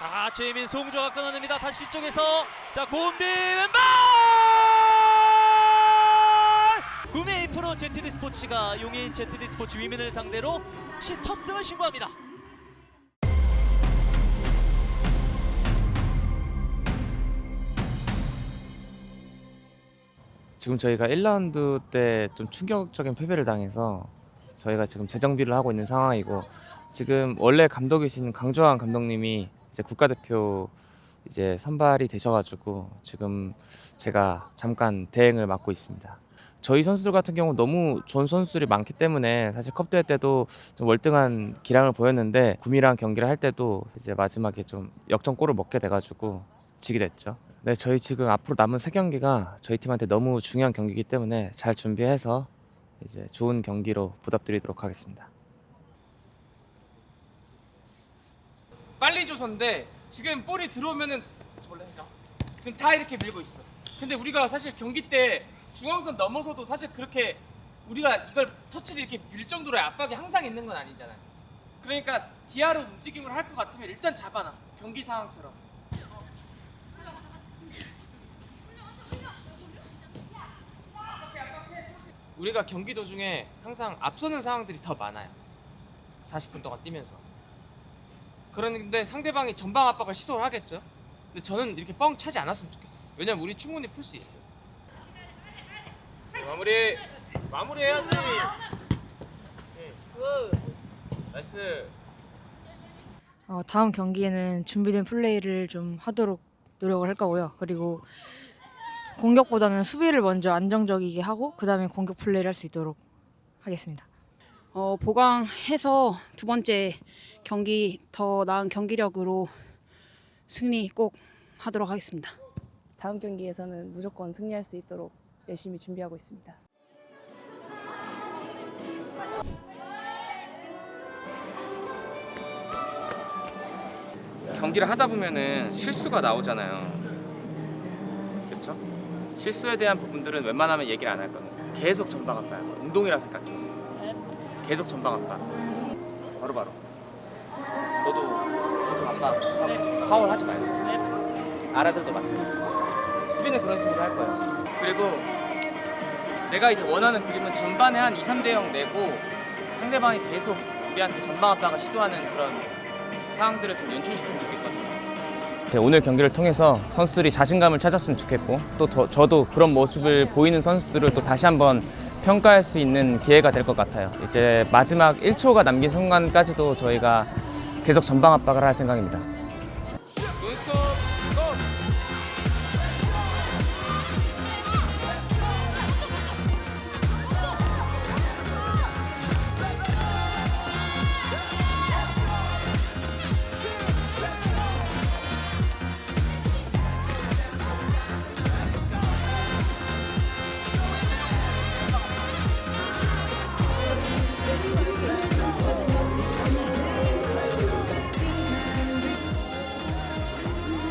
아 최민 송조가 끊어냅니다. 다시 뒤쪽에서 자 고은비 왼발 구매 2% ZD 스포츠가 용인 ZD 스포츠 위민을 상대로 시- 첫 승을 신고합니다. 지금 저희가 1라운드 때 좀 충격적인 패배를 당해서 저희가 지금 재정비를 하고 있는 상황이고 지금 원래 감독이신 강조한 감독님이 이제 국가대표 이제 선발이 되셔가지고 지금 제가 잠깐 대행을 맡고 있습니다. 저희 선수들 같은 경우 너무 좋은 선수들이 많기 때문에 사실 컵 대회 때도 좀 월등한 기량을 보였는데 구미랑 경기를 할 때도 이제 마지막에 좀 역전골을 먹게 돼가지고 지게 됐죠. 네, 저희 지금 앞으로 남은 세 경기가 저희 팀한테 너무 중요한 경기이기 때문에 잘 준비해서 이제 좋은 경기로 보답드리도록 하겠습니다. 빨리 줘서인데 지금 볼이 들어오면은 원래 해죠. 지금 다 이렇게 밀고 있어. 근데 우리가 사실 경기 때 중앙선 넘어서도 사실 그렇게 우리가 이걸 터치를 이렇게 밀 정도로의 압박이 항상 있는 건 아니잖아요. 그러니까 디아로 움직임을 할 것 같으면 일단 잡아놔. 경기 상황처럼. 우리가 경기 도중에 항상 앞서는 상황들이 더 많아요. 40분 동안 뛰면서. 그런데 상대방이 전방 압박을 시도를 하겠죠. 근데 저는 이렇게 뻥 차지 않았으면 좋겠어. 왜냐면 우리 충분히 풀 수 있어. 마무리 마무리해야지. 응. 나이스. 어, 다음 경기에는 준비된 플레이를 좀 하도록 노력을 할 거고요. 그리고 공격보다는 수비를 먼저 안정적이게 하고 그 다음에 공격 플레이를 할 수 있도록 하겠습니다. 어, 보강해서 두 번째 경기 더 나은 경기력으로 승리 꼭 하도록 하겠습니다. 다음 경기에서는 무조건 승리할 수 있도록 열심히 준비하고 있습니다. 경기를 하다 보면은 실수가 나오잖아요. 그렇죠? 실수에 대한 부분들은 웬만하면 얘기를 안할 겁니다. 계속 전방 압박. 운동이라 생각해. 계속 전방 압박. 바로 바로. 너도 계속 압박. 파울 하지 말고. 아라들도 마찬가지. 수비는 그런 식으로 할 거예요. 그리고 내가 이제 원하는 그림은 전반에 한 2, 3대 0 내고 상대방이 계속 우리한테 전방 압박을 시도하는 그런 상황들을 좀 연출시키면 좋겠거든요. 네, 오늘 경기를 통해서 선수들이 자신감을 찾았으면 좋겠고 또 더- 저도 그런 모습을 보이는 선수들을 또 다시 한번 평가할 수 있는 기회가 될 것 같아요. 이제 마지막 1초가 남긴 순간까지도 저희가 계속 전방 압박을 할 생각입니다.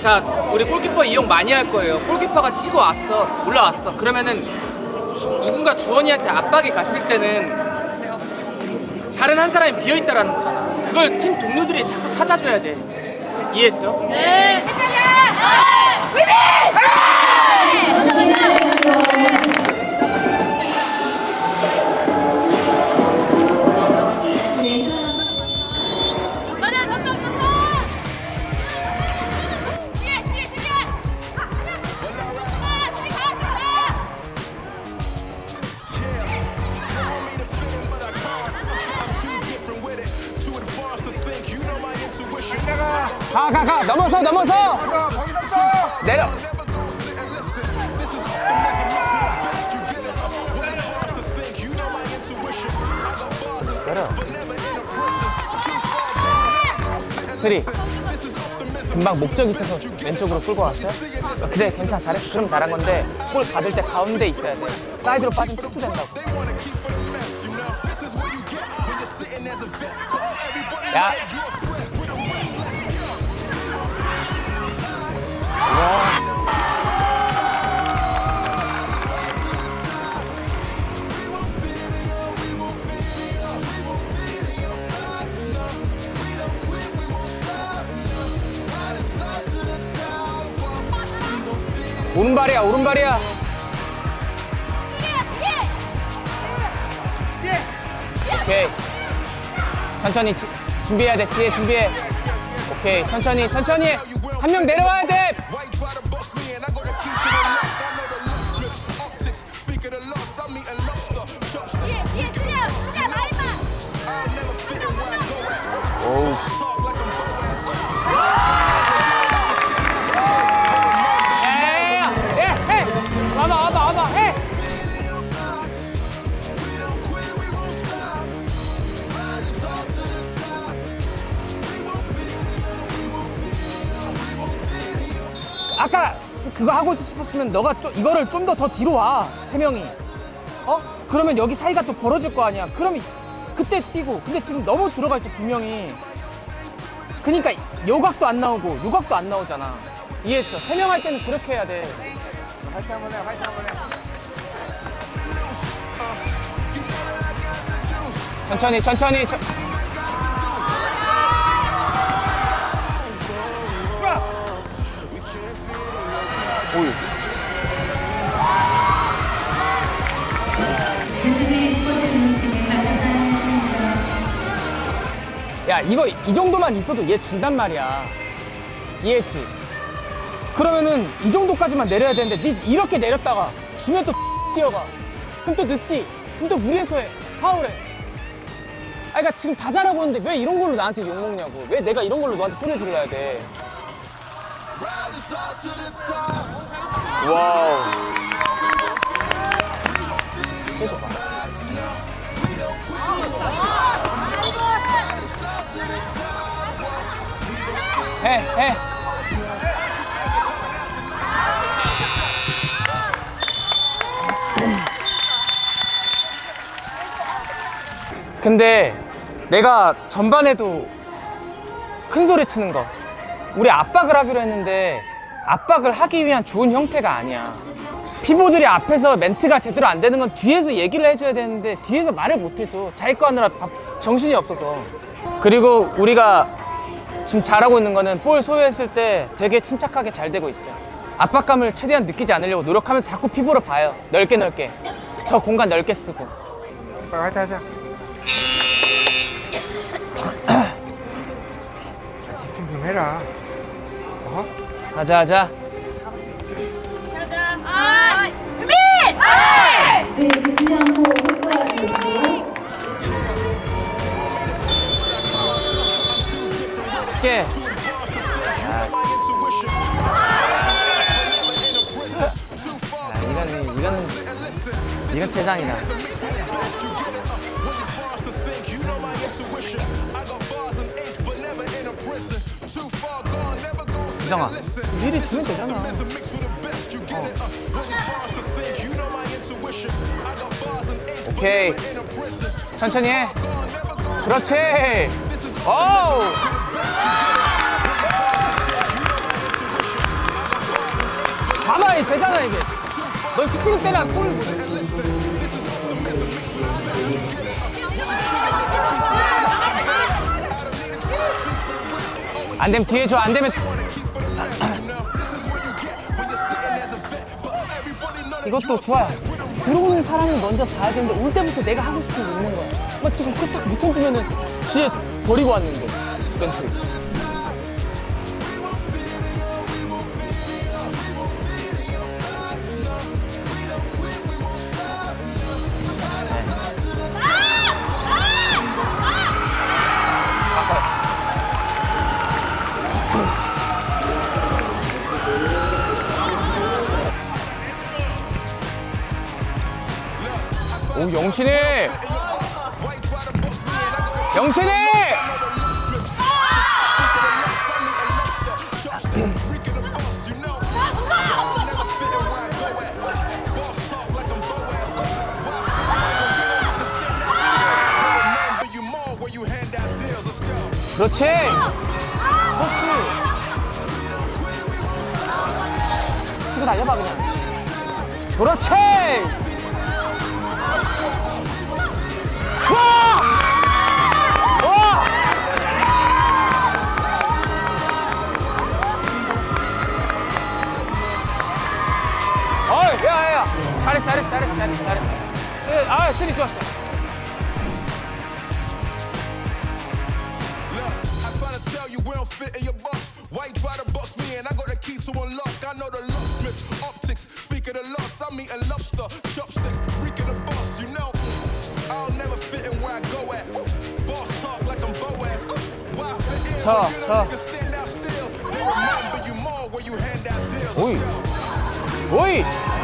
자, 우리 골키퍼 이용 많이 할 거예요. 골키퍼가 치고 왔어, 올라왔어. 그러면은 주- 누군가 주원이한테 압박이 갔을 때는 다른 한 사람이 비어 있다라는 거잖아. 그걸 팀 동료들이 자꾸 찾아줘야 돼. 이해했죠? 맞아, 쓰리. 금방 목적 있어서 왼쪽으로 끌고 왔어요? 어, 그래, 괜찮아. 잘했어. 그럼 잘한 건데, 볼 받을 때 가운데 있어야 돼. 사이드로 빠지면 툭툭 된다고. 야. 오른발이야 오른발이야. 오케이. 천천히 지- 준비해야 돼 뒤에 준비해. 오케이 천천히 천천히. 한 명 내려와야 돼. 오우 아까 그거 하고 싶었으면 너가 좀 이거를 좀 더 더 뒤로 와 세 명이. 어? 그러면 여기 사이가 또 벌어질 거 아니야. 그럼 이- 그때 뛰고. 근데 지금 너무 들어가 있어 두 명이. 그러니까 요각도 안 나오고 요각도 안 나오잖아. 이해했죠? 세 명 할 때는 그렇게 해야 돼. 천천히 천천히 천... 오유 야 이거 이 정도만 있어도 얘 준단 말이야. 이해했지? 그러면은 이 정도까지만 내려야 되는데 니 이렇게 내렸다가 주면 또 뛰어가. 그럼 또 늦지? 그럼 또 무리해서 해. 파울해. 아 그러니까 지금 다 잘하고 있는데 왜 이런 걸로 나한테 욕먹냐고. 왜 내가 이런 걸로 너한테 소리 질러야 돼 와우. 근데 내가 전반에도 큰 소리 치는 거 우리 압박을 하기로 했는데 압박을 하기 위한 좋은 형태가 아니야. 피보들이 앞에서 멘트가 제대로 안 되는 건 뒤에서 얘기를 해줘야 되는데 뒤에서 말을 못 해줘. 자기 거 하느라 밥- 정신이 없어서. 그리고 우리가 지금 잘하고 있는 거는 볼 소유했을 때 되게 침착하게 잘 되고 있어요 압박감을 최대한 느끼지 않으려고 노력하면서 자꾸 피부를 봐요. 넓게 넓게. 더 공간 넓게 쓰고. 하자 하자 집중 좀 해라. 어? 하자 하자. 쉽게 아, 이거는 이거는 이건 세상이다 수정아. 미리 주면 되잖아. 어. 오케이. 천천히 해. 그렇지. 오우 가만히 되잖아 이게. 널 슈팅 때나 골안 되면 뒤에 줘, 안 되면. 이것도 좋아요. 들어오는 사람이 먼저 봐야 되는데 올 때부터 내가 하고 싶은 게 있는 거야. 막 지금 끝딱 묻혀주면은 뒤에 버리고 왔는데. 멘트. 오 영신이! 영신이! 그렇지! 그렇지 치고 달려봐 그냥. 그렇지 와! 와! 잘했어 잘했어 잘했어 잘했어 잘했어 스- 아 스리 좋았어 Look, I try to tell you we don't fit in your box. Why you try to box me in? I got the key to unlock. I know the locksmith, optics. Speak of the loss, I'm eating lobster, tough, tough. Uy. Uy.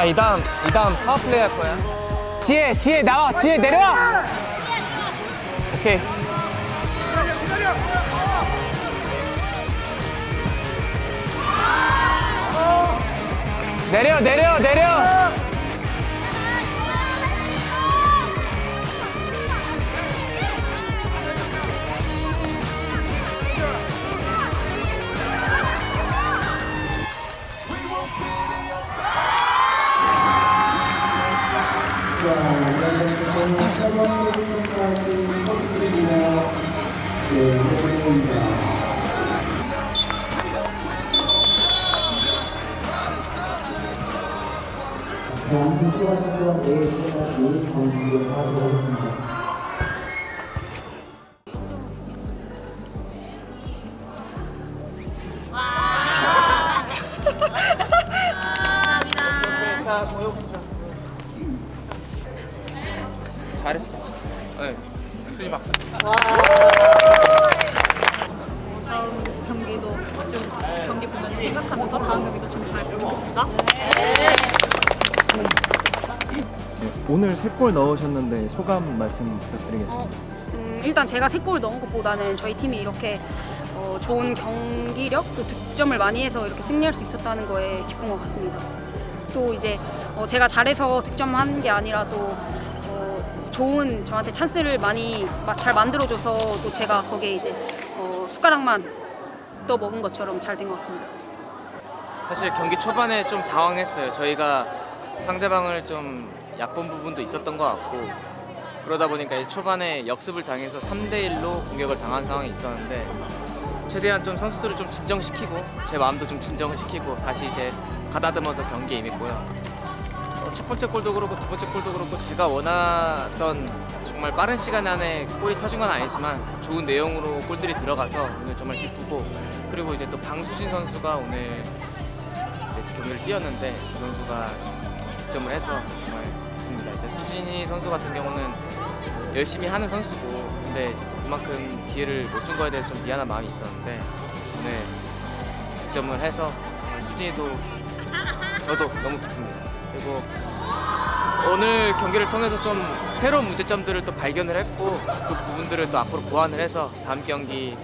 자 이 다음 이 다음 파워플레이 할 거야. 지혜 지혜 나와. 지혜 내려와. 오케이. 내려 내려 내려 자 모여봅시다 잘했어. 네. 수지 박수 다음 경기도 좀 경기 보면 생각하면서 다음 경기도 좀잘 보겠습니다. 오늘 세골 넣으셨는데 소감 말씀 부탁드리겠습니다. 음, 일단 제가 세골 넣은 것보다는 저희 팀이 이렇게 어, 좋은 경기력 또 득점을 많이 해서 이렇게 승리할 수 있었다는 거에 기쁜 것 같습니다. 또 이제 어, 제가 잘해서 득점한 게 아니라 또 어, 좋은 저한테 찬스를 많이 마- 잘 만들어줘서 또 제가 거기에 이제 어, 숟가락만 떠 먹은 것처럼 잘 된 것 같습니다. 사실 경기 초반에 좀 당황했어요. 저희가 상대방을 좀 약본 부분도 있었던 것 같고 그러다 보니까 초반에 역습을 당해서 3대 1로 공격을 당한 상황이 있었는데 최대한 좀 선수들을 좀 진정시키고 제 마음도 좀 진정시키고 다시 이제 가다듬어서 경기에 임했고요. 어, 첫 번째 골도 그렇고 두 번째 골도 그렇고 제가 원하던 정말 빠른 시간 안에 골이 터진 건 아니지만 좋은 내용으로 골들이 들어가서 오늘 정말 기쁘고 그리고 이제 또 방수진 선수가 오늘 이제 경기를 뛰었는데 그 선수가 득점을 해서 정말 수진이 선수 같은 경우는 열심히 하는 선수고 근데 이제 또 그만큼 기회를 못 준 거에 대해서 좀 미안한 마음이 있었는데 오늘 득점을 해서 수진이도 저도 너무 기쁩니다. 그리고 오늘 경기를 통해서 좀 새로운 문제점들을 또 발견을 했고 그 부분들을 또 앞으로 보완을 해서 다음 경기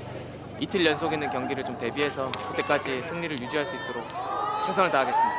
이틀 연속 있는 경기를 좀 대비해서 그때까지 승리를 유지할 수 있도록 최선을 다하겠습니다.